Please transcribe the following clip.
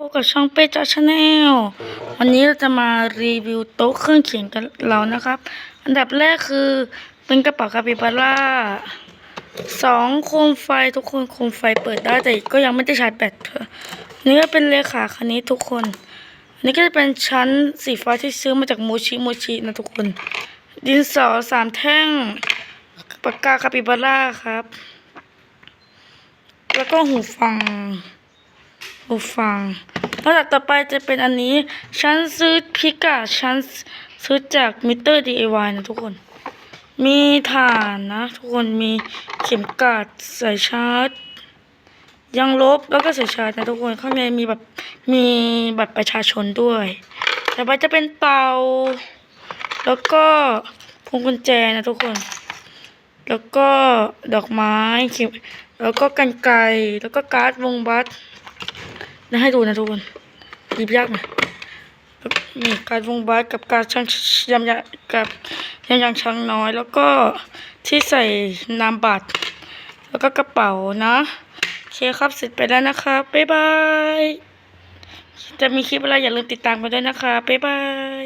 พบกับช่องเป้จ้าชาแนลวันนี้เราจะมารีวิวโต๊ะเครื่องเขียนกันเรานะครับ อันดับแรกคือเป็นกระเป๋าคาปิบาร่าสองโคมไฟทุกคนโคมไฟเปิดได้แต่ก็ยังไม่ได้ชาร์จแบตเธออันนี่ก็เป็นเลขาคณิตทุกคนอันนี้ก็จะเป็นชั้นสีฟ้าที่ซื้อมาจากโมชิโมชินะทุกคน ดินสอสามแท่งปากกาคาปิบาร่าครับ แล้วก็หูฟัง หูฟังลำดับต่อไปจะเป็นอันนี้ ฉันซื้อพิกาฉันซื้อจากมิเตอร์ DIY นะทุกคน มีฐานนะ ทุกคนมีเข็มกลัดสายชาร์จ ยังลบแล้วก็สายชาร์จนะทุกคนข้างในมีแบบมีบัตรประชาชนด้วยต่อไปจะเป็นเตา แล้วก็พวงกุญแจนะทุกคน แล้วก็ดอกไม้เข็มแล้วก็กันไกแล้วก็การ์ดวงบัส นะให้ดูนะทุกคนหยิบยากไหมมีการวงบาสกับการช่างยำยากับยำยางช้างน้อย แล้วก็ที่ใส่นามบัตร แล้วก็กระเป๋านะโอเคครับเสร็จไปแล้วนะครับบ๊ายบายจะมีคลิปอะไรอย่าลืมติดตามกันด้วยนะคะบ๊ายบาย